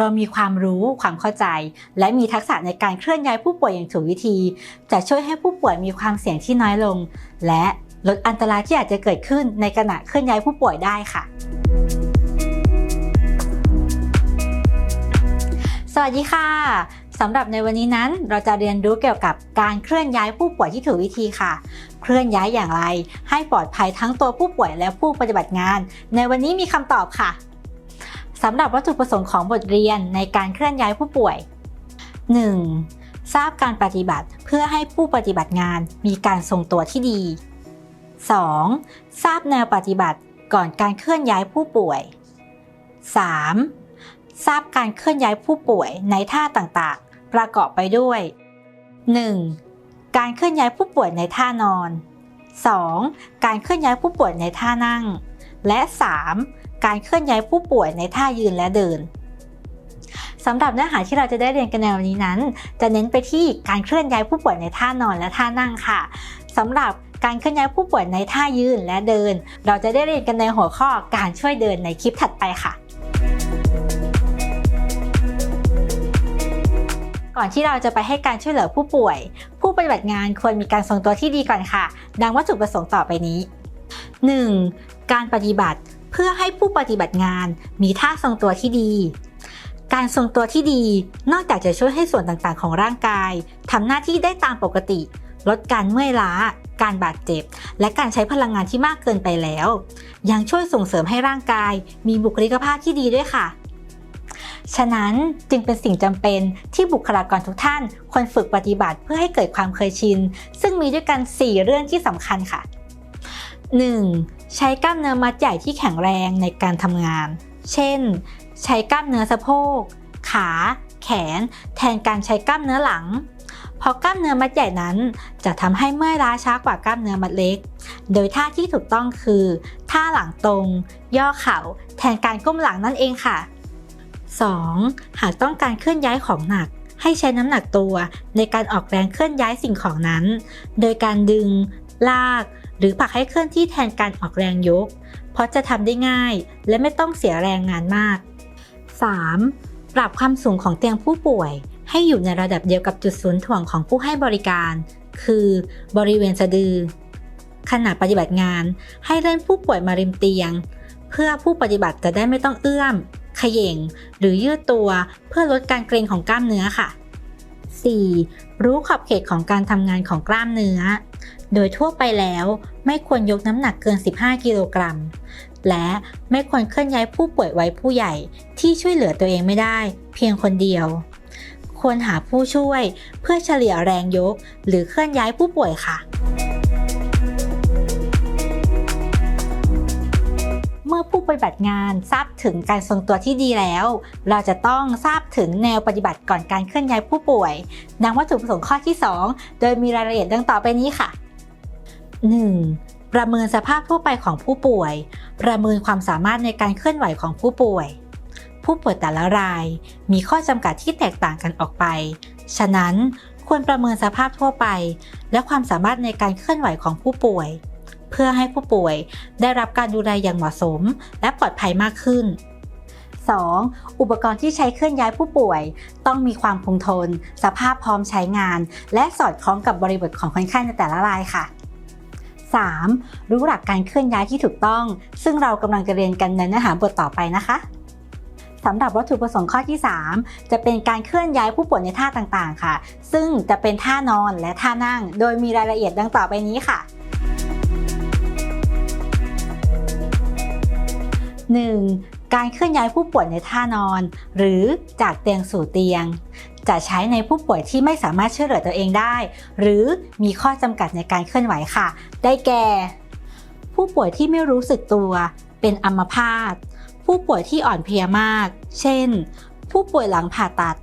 เรามีความรู้ความเข้าใจ และมีทักษะในการเคลื่อนย้ายผู้ป่วยอย่างถูกวิธี จะช่วยให้ผู้ป่วยมีความเสี่ยงที่น้อยลง และลดอันตรายที่อาจจะเกิดขึ้นในขณะเคลื่อนย้ายผู้ป่วยได้ค่ะ สวัสดีค่ะสำหรับในวันนี้นั้นเราจะเรียนรู้เกี่ยวกับการเคลื่อนย้ายผู้ป่วยที่ถูกวิธีค่ะ เคลื่อนย้ายอย่างไร ให้ปลอดภัยทั้งตัวผู้ป่วยและผู้ปฏิบัติงาน ในวันนี้มีคำตอบค่ะ สำหรับวัตถุประสงค์ของบทเรียนในการเคลื่อนย้ายผู้ป่วย 1. ทราบการปฏิบัติเพื่อให้ผู้ปฏิบัติงานมีการทรงตัวที่ดี 2. ทราบแนวปฏิบัติก่อนการเคลื่อนย้ายผู้ป่วย 3. ทราบการเคลื่อนย้ายผู้ป่วยในท่าต่างๆ ประกอบไปด้วย 1. การเคลื่อนย้ายผู้ป่วยในท่านอน 2. การเคลื่อนย้ายผู้ป่วยในท่านั่ง และ 3. การเคลื่อนย้ายผู้ป่วยในท่ายืนและเดินสำหรับเนื้อหาที่เราจะได้เรียนกันในวันนี้นั้น จะเน้นไปที่การเคลื่อนย้ายผู้ป่วยในท่านอนและท่านั่งค่ะสำหรับการเคลื่อนย้ายผู้ป่วยในท่ายืนและเดิน เราจะได้เรียนกันในหัวข้อการช่วยเดินในคลิปถัดไปค่ะ ก่อนที่เราจะไปให้การช่วยเหลือผู้ป่วย ผู้ปฏิบัติงานควรมีการทรงตัวที่ดีก่อนค่ะ ดังวัตถุประสงค์ต่อไปนี้ 1. การปฏิบัติ เพื่อให้ผู้ปฏิบัติงานมีท่าทรงตัวที่ดี การทรงตัวที่ดีนอกจากจะช่วยให้ส่วนต่างๆ ของร่างกายทำหน้าที่ได้ตามปกติ ลดการเมื่อยล้า การบาดเจ็บ และการใช้พลังงานที่มากเกินไปแล้ว ยังช่วยส่งเสริมให้ร่างกาย มีบุคลิกภาพที่ดีด้วยค่ะฉะนั้นจึงเป็นสิ่งจำเป็นที่บุคลากรทุกท่านควรฝึกปฏิบัติเพื่อให้เกิดความเคยชิน ซึ่งมีด้วยกัน 4 เรื่องที่สำคัญค่ะ 1. ใช้กล้ามเนื้อมัดใหญ่ที่แข็งแรงในการทำงาน เช่น ใช้กล้ามเนื้อสะโพก ขา แขน แทนการใช้กล้ามเนื้อหลัง เพราะกล้ามเนื้อมัดใหญ่นั้น จะทำให้เมื่อยล้าช้ากว่ากล้ามเนื้อมัดเล็ก โดยท่าที่ถูกต้องคือ ท่าหลังตรง ย่อเข่า แทนการก้มหลังนั่นเองค่ะ 2. หากต้องการเคลื่อนย้ายของหนักให้ใช้น้ำหนักตัวในการออกแรงเคลื่อนย้ายสิ่งของนั้น โดยการดึง ลาก หรือผลักให้เคลื่อนที่แทนการออกแรงยก เพราะจะทำได้ง่ายและไม่ต้องเสียแรงงานมาก 3. ปรับความสูงของเตียงผู้ป่วย ให้อยู่ในระดับเดียวกับจุดศูนย์ถ่วงของผู้ให้บริการ คือบริเวณสะดือ ขณะปฏิบัติงาน ให้เลื่อนผู้ป่วยมาริมเตียง เพื่อผู้ปฏิบัติจะได้ไม่ต้องเอื้อมขย่งหรือยืดตัวเพื่อลดการเกร็งของกล้ามเนื้อค่ะ 4. รู้ขอบเขตของการทำงานของกล้ามเนื้อ โดยทั่วไปแล้วไม่ควรยกน้ำหนักเกิน 15 กิโลกรัม และไม่ควรเคลื่อนย้ายผู้ป่วยไว้ผู้ใหญ่ที่ช่วยเหลือตัวเองไม่ได้ เพียงคนเดียว ควรหาผู้ช่วยเพื่อเฉลี่ยแรงยก หรือเคลื่อนย้ายผู้ป่วยค่ะเมื่อผู้ปฏิบัติงานทราบถึงการทรงตัวที่ดีแล้ว เราจะต้องทราบถึงแนวปฏิบัติก่อนการเคลื่อนย้ายผู้ป่วย ดังวัตถุประสงค์ข้อที่ 2 โดยมีรายละเอียดดังต่อไปนี้ค่ะ 1. ประเมินสภาพทั่วไปของผู้ป่วย ประเมินความสามารถในการเคลื่อนไหวของผู้ป่วย ผู้ป่วยแต่ละรายมีข้อจำกัดที่แตกต่างกันออกไป ฉะนั้นควรประเมินสภาพทั่วไป และความสามารถในการเคลื่อนไหวของผู้ป่วย เพื่อให้ผู้ป่วยได้รับการดูแลอย่างเหมาะสม และปลอดภัยมากขึ้น 2. อุปกรณ์ที่ใช้เคลื่อนย้ายผู้ป่วย ต้องมีความคงทน สภาพพร้อมใช้งาน และสอดคล้องกับบริบทของคนไข้ในแต่ละรายค่ะ 3. รู้หลักการเคลื่อนย้ายที่ถูกต้อง ซึ่งเรากำลังจะเรียนกันในเนื้อหาบทต่อไปนะคะสำหรับวัตถุประสงค์ข้อที่ 3 จะเป็นการเคลื่อนย้ายผู้ป่วยในท่าต่างๆ ค่ะ ซึ่งจะเป็นท่านอนและท่านั่ง โดยมีรายละเอียดดังต่อไปนี้ค่ะ 1. การเคลื่อนย้ายผู้ป่วยในท่านอน หรือจากเตียงสู่เตียง จะใช้ในผู้ป่วยที่ไม่สามารถช่วยเหลือตัวเองได้ หรือมีข้อจำกัดในการเคลื่อนไหวค่ะ ได้แก่ ผู้ป่วยที่ไม่รู้สึกตัว เป็นอัมพาตผู้ป่วยที่อ่อนเพลียมาก เช่น ผู้ป่วยหลังผ่าตัด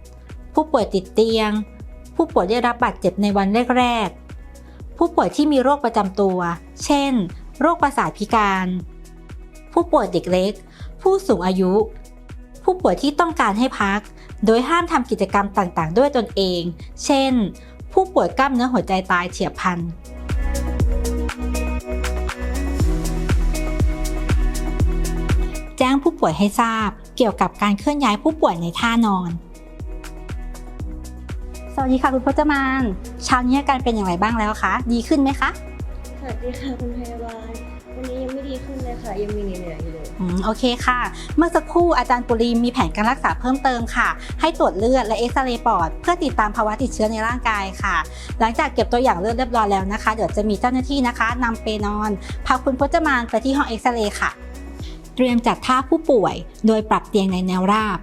ผู้ป่วยติดเตียง ผู้ป่วยได้รับบาดเจ็บในวันแรกๆ ผู้ป่วยที่มีโรคประจำตัว เช่น โรคประสาทพิการ ผู้ป่วยเด็กเล็ก ผู้สูงอายุ ผู้ป่วยที่ต้องการให้พัก โดยห้ามทำกิจกรรมต่างๆ ด้วยตนเอง เช่น ผู้ป่วยกล้ามเนื้อหัวใจตายเฉียบพลันแจ้งผู้ผู้ป่วยให้ทราบ เกี่ยวกับการเคลื่อนย้ายผู้ป่วยในท่านอน สวัสดีค่ะคุณพจมานเช้านี้อาการเป็นอย่างไรบ้างแล้วคะ ดีขึ้นไหมคะ สวัสดีค่ะคุณพยาบาล วันนี้ยังไม่ดีขึ้นเลยค่ะ ยังมีเหนื่อยๆอยู่เลยอืม โอเคค่ะ เมื่อสักครู่อาจารย์ปุรีมีแผนการรักษาเพิ่มเติมค่ะ ให้ตรวจเลือดและเอ็กซเรย์ปอด เพื่อติดตามภาวะติดเชื้อในร่างกายค่ะ หลังจากเก็บตัวอย่างเลือดเรียบร้อยแล้วนะคะ เดี๋ยวจะมีเจ้าหน้าที่นะคะนำไปนอน พาคุณพจมานไปที่ห้องเอ็กซเรย์ค่ะ เตรียมจัดท่าผู้ป่วย โดยปรับเตียงในแนวราบ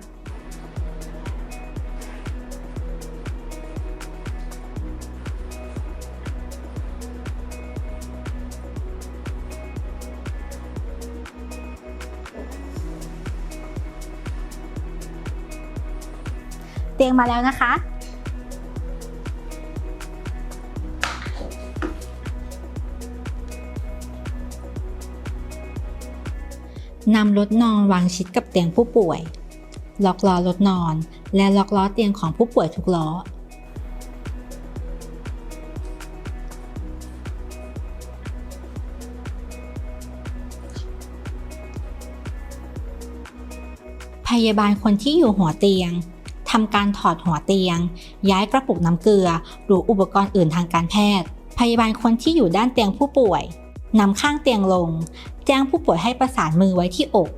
ตียงมาแล้วนะคะ นำรถนอนวางชิดกับเตียงผู้ป่วย ล็อกล้อรถนอน และล็อกล้อเตียงของผู้ป่วยทุกล้อพยาบาลคนที่อยู่หัวเตียง ทำการถอดหัวเตียง ย้ายกระปุกน้ำเกลือ หรืออุปกรณ์อื่นทางการแพทย์ พยาบาลคนที่อยู่ด้านเตียงผู้ป่วยนำข้างเตียงลง แจ้งผู้ป่วยให้ประสานมือไว้ที่อก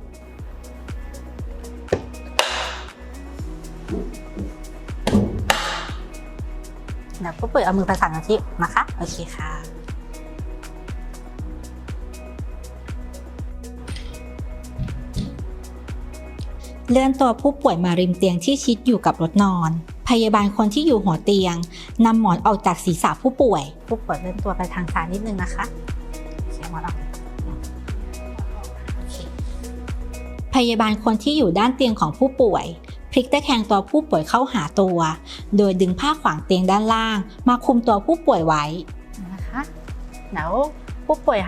เดี๋ยวผู้ป่วยเอามือประสานมาที่นะคะ โอเคค่ะ เลื่อนตัวผู้ป่วยมาริมเตียงที่ชิดอยู่กับรถนอน พยาบาลคนที่อยู่หัวเตียงนำหมอนออกจากศีรษะผู้ป่วย ผู้ป่วยเลื่อนตัวไปทางซ้ายนิดนึงนะคะใช้หมอนออกโอเคพยาบาลคนที่อยู่ด้านเตียงของผู้ป่วย พลิกตะแคงตัวผู้ป่วยเข้าหาตัว โดยดึงผ้าขวางเตียงด้านล่าง มาคุมตัวผู้ป่วยไว้นะคะเดี๋ยวผู้ป่วย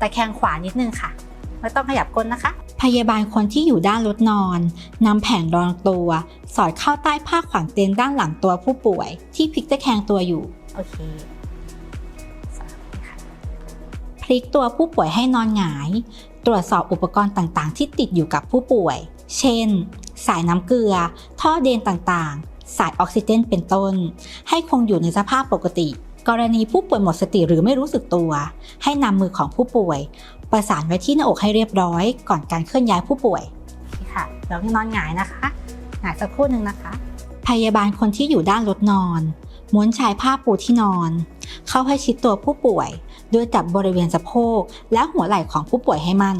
ตะแคงขวานิดนึงค่ะไม่ต้องขยับก้นนะคะ พยาบาลคนที่อยู่ด้านรถนอนนำแผ่นรองตัว สอดเข้าใต้ผ้าขวางเตียงด้านหลังตัวผู้ป่วย ที่พลิกตะแคงตัวอยู่ โอเคสวัสดีค่ะพลิกตัวผู้ป่วยให้นอนหงาย ตรวจสอบอุปกรณ์ต่างๆ ที่ติดอยู่กับผู้ป่วย เช่น สายน้ำเกลือ ท่อเดนต่างๆ สายออกซิเจนเป็นต้น ให้คงอยู่ในสภาพปกติ กรณีผู้ป่วยหมดสติหรือไม่รู้สึกตัว ให้นำมือของผู้ป่วย ประสานไว้ที่หน้าอกให้เรียบร้อย ก่อนการเคลื่อนย้ายผู้ป่วยค่ะแล้วนอนหงายนะคะหงายสักครู่หนึ่งนะคะ พยาบาลคนที่อยู่ด้านรถนอน ม้วนชายผ้าปูที่นอน เข้าให้ชิดตัวผู้ป่วยโดยจับบริเวณสะโพกและหัวไหล่ของผู้ป่วยให้มั่น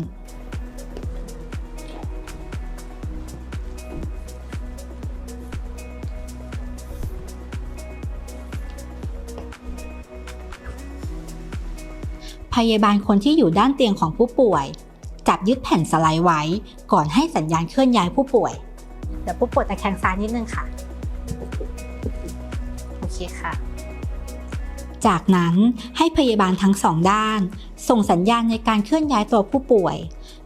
พยาบาลคนที่อยู่ด้านเตียงของผู้ป่วย จับยึดแผ่นสไลด์ไว้ ก่อนให้สัญญาณเคลื่อนย้ายผู้ป่วย เดี๋ยวผู้ป่วยตะแคงซ้ายนิดนึงค่ะ โอเคค่ะ จากนั้นให้พยาบาลทั้งสองด้าน ส่งสัญญาณในการเคลื่อนย้ายตัวผู้ป่วย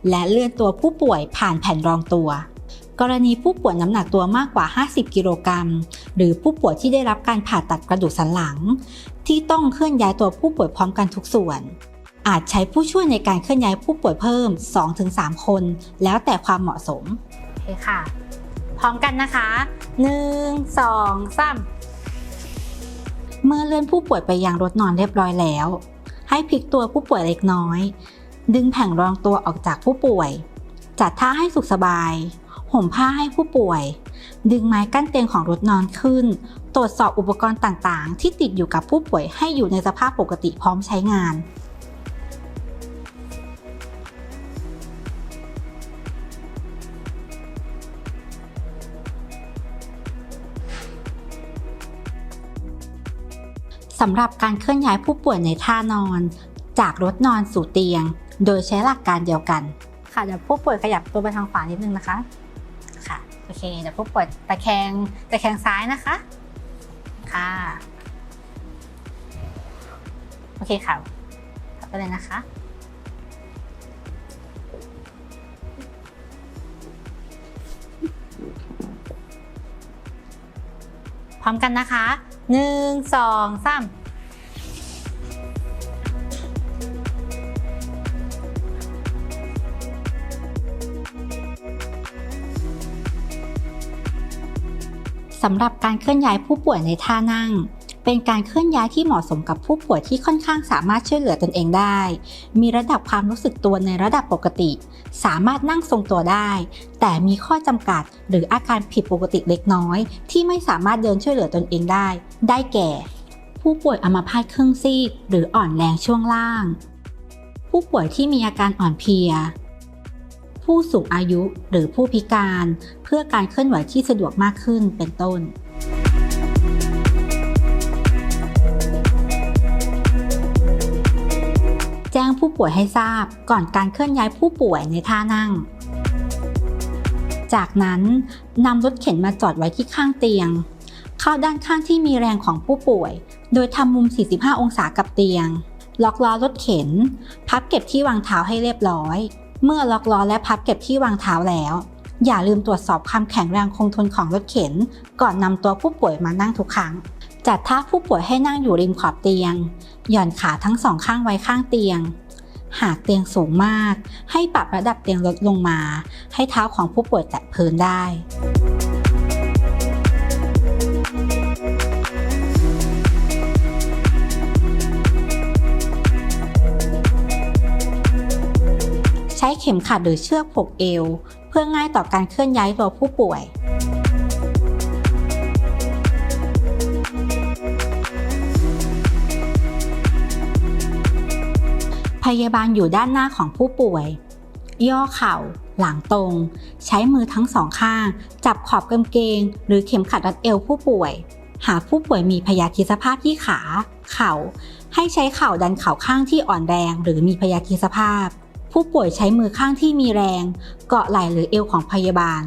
และเลื่อนตัวผู้ป่วยผ่านแผ่นรองตัว กรณีผู้ป่วยน้ำหนักตัวมากกว่า 50 กิโลกรัม หรือผู้ป่วยที่ได้รับการผ่าตัดกระดูกสันหลังที่ต้องเคลื่อนย้ายตัวผู้ป่วยพร้อมกันทุกส่วน อาจใช้ผู้ช่วยในการเคลื่อนย้ายผู้ป่วยเพิ่ม 2-3 คน แล้วแต่ความเหมาะสมโอเคค่ะ พร้อมกันนะคะ 1 2 3 เมื่อเลื่อนผู้ป่วยไปยังรถนอนเรียบร้อยแล้ว ให้พลิกตัวผู้ป่วยเล็กน้อย ดึงแผงรองตัวออกจากผู้ป่วย จัดท่าให้สุขสบาย ห่มผ้าให้ผู้ป่วย ดึงไม้กั้นเตียงของรถนอนขึ้น ตรวจสอบอุปกรณ์ต่างๆ ที่ติดอยู่กับผู้ป่วยให้อยู่ในสภาพปกติพร้อมใช้งาน สำหรับการเคลื่อนย้ายผู้ป่วยในท่านอน จากรถนอนสู่เตียง โดยใช้หลักการเดียวกัน ค่ะเดี๋ยวผู้ป่วยขยับตัวไปทางขวานิดนึงนะคะ ค่ะโอเคเดี๋ยวผู้ป่วยตะแคงตะแคงซ้ายนะคะ ค่ะโอเคค่ะขับไปเลยนะคะพร้อมกันนะคะ หนึ่งสองสามสำหรับการเคลื่อนย้ายผู้ป่วยในท่านั่ง เป็นการเคลื่อนย้ายที่เหมาะสมกับผู้ป่วยที่ค่อนข้างสามารถช่วยเหลือตนเองได้ มีระดับความรู้สึกตัวในระดับปกติ สามารถนั่งทรงตัวได้ แต่มีข้อจำกัดหรืออาการผิดปกติเล็กน้อย ที่ไม่สามารถเดินช่วยเหลือตนเองได้ ได้แก่ ผู้ป่วยอัมพาตครึ่งซีกหรืออ่อนแรงช่วงล่าง ผู้ป่วยที่มีอาการอ่อนเพลียผู้สูงอายุหรือผู้พิการ เพื่อการเคลื่อนไหวที่สะดวกมากขึ้นเป็นต้น ป่วยให้ทราบ ก่อนการเคลื่อนย้ายผู้ป่วยในท่านั่ง จากนั้นนำรถเข็นมาจอดไว้ที่ข้างเตียง เข้าด้านข้างที่มีแรงของผู้ป่วย โดยทำมุม 45 องศากับเตียง ล็อกล้อรถเข็น พับเก็บที่วางเท้าให้เรียบร้อย เมื่อล็อกล้อและพับเก็บที่วางเท้าแล้ว อย่าลืมตรวจสอบความแข็งแรงคงทนของรถเข็น ก่อนนำตัวผู้ป่วยมานั่งทุกครั้งจัดท่าผู้ป่วยให้นั่งอยู่ริมขอบเตียง หย่อนขาทั้งสองข้างไว้ข้างเตียง หากเตียงสูงมาก ให้ปรับระดับเตียงลดลงมา ให้เท้าของผู้ป่วยแตะพื้นได้ใช้เข็มขัดหรือเชือกผูกเอว เพื่อง่ายต่อการเคลื่อนย้ายตัวผู้ป่วย พยาบาลอยู่ด้านหน้าของผู้ป่วย ย่อเข่า หลังตรง ใช้มือทั้งสองข้าง จับขอบกางเกง หรือเข็มขัดรัดเอวผู้ป่วย หากผู้ป่วยมีพยาธิสภาพที่ขา เข่า ให้ใช้เข่าดันเข่าข้างที่อ่อนแรง หรือมีพยาธิสภาพ ผู้ป่วยใช้มือข้างที่มีแรง เกาะไหล่หรือเอวของพยาบาล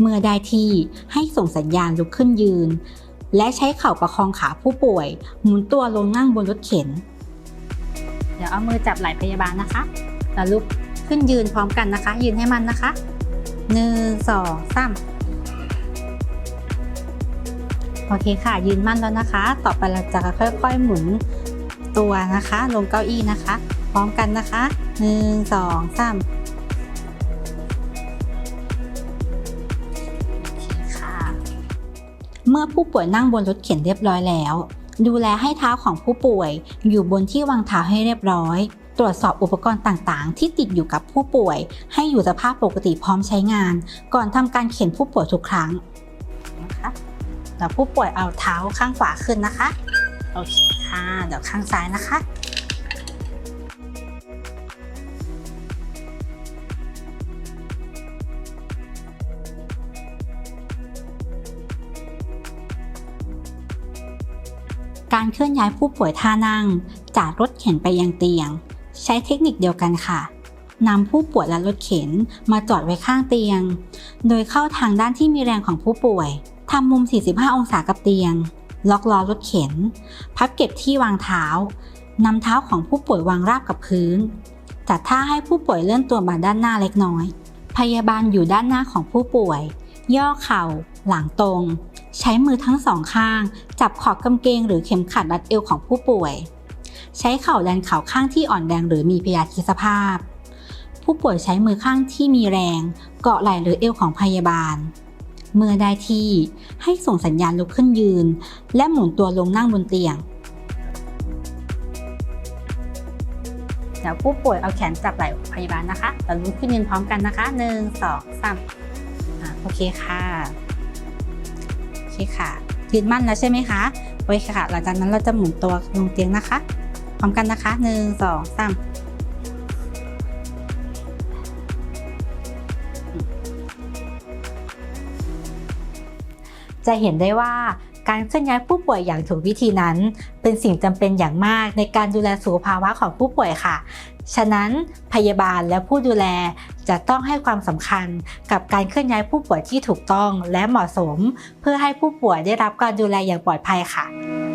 เมื่อได้ที่ให้ส่งสัญญาณลุกขึ้นยืน และใช้เข่าประคองขาผู้ป่วย หมุนตัวลงนั่งบนรถเข็น ดี๋ยวเอามือจับไหล่พยาบาลนะคะ แล้วลุกขึ้นยืนพร้อมกันนะคะ ยืนให้มันนะคะหนึ่งสองสามโอเคค่ะ ยืนมั่นแล้วนะคะ ต่อไปเราจะค่อยๆหมุนตัวนะคะ ลงเก้าอี้นะคะ พร้อมกันนะคะหนึ่งสองสามโอเคค่ะเมื่อผู้ป่วยนั่งบนรถเข็นเรียบร้อยแล้ว ดูแลให้เท้าของผู้ป่วย อยู่บนที่วางเท้าให้เรียบร้อย ตรวจสอบอุปกรณ์ต่างๆ ที่ติดอยู่กับผู้ป่วย ให้อยู่สภาพปกติพร้อมใช้งาน ก่อนทำการเข็นผู้ป่วยทุกครั้งนะคะเดี๋ยวผู้ป่วยเอาเท้าข้างขวาขึ้นนะคะโอเคค่ะเดี๋ยวข้างซ้ายนะคะ การเคลื่อนย้ายผู้ป่วยท่านั่ง จากรถเข็นไปยังเตียง ใช้เทคนิคเดียวกันค่ะนำผู้ป่วยและรถเข็นมาจอดไว้ข้างเตียง โดยเข้าทางด้านที่มีแรงของผู้ป่วยทำมุม 45 องศากับเตียง ล็อกล้อรถเข็น พับเก็บที่วางเท้านำเท้าของผู้ป่วยวางราบกับพื้น จัดท่าให้ผู้ป่วยเลื่อนตัวมาด้านหน้าเล็กน้อย พยาบาลอยู่ด้านหน้าของผู้ป่วย ย่อเข่า หลังตรง ใช้มือทั้งสองข้าง จับขอบกางเกงหรือเข็มขัดรัดเอวของผู้ป่วย ใช้เข่าดันเข่าข้างที่อ่อนแรงหรือมีพยาธิสภาพ ผู้ป่วยใช้มือข้างที่มีแรง เกาะไหล่หรือเอวของพยาบาล เมื่อได้ที่ให้ส่งสัญญาณลุกขึ้นยืน และหมุนตัวลงนั่งบนเตียงเดี๋ยวผู้ป่วยเอาแขนจับไหล่พยาบาลนะคะแล้วลุกขึ้นยืนพร้อมกันนะคะหนึ่งสองสาม โอเคค่ะ โอเคค่ะยืนมั่นแล้วใช่ไหมคะ โอเคค่ะ หลังจากนั้นเราจะหมุนตัวลงเตียงนะคะ พร้อมกันนะคะหนึ่งสองสามจะเห็นได้ว่าการเคลื่อนย้ายผู้ป่วยอย่างถูกวิธีนั้น เป็นสิ่งจำเป็นอย่างมากในการดูแลสุขภาวะของผู้ป่วยค่ะ ฉะนั้นพยาบาลและผู้ดูแล จะต้องให้ความสำคัญกับการเคลื่อนย้ายผู้ป่วยที่ถูกต้องและเหมาะสม เพื่อให้ผู้ป่วยได้รับการดูแลอย่างปลอดภัยค่ะ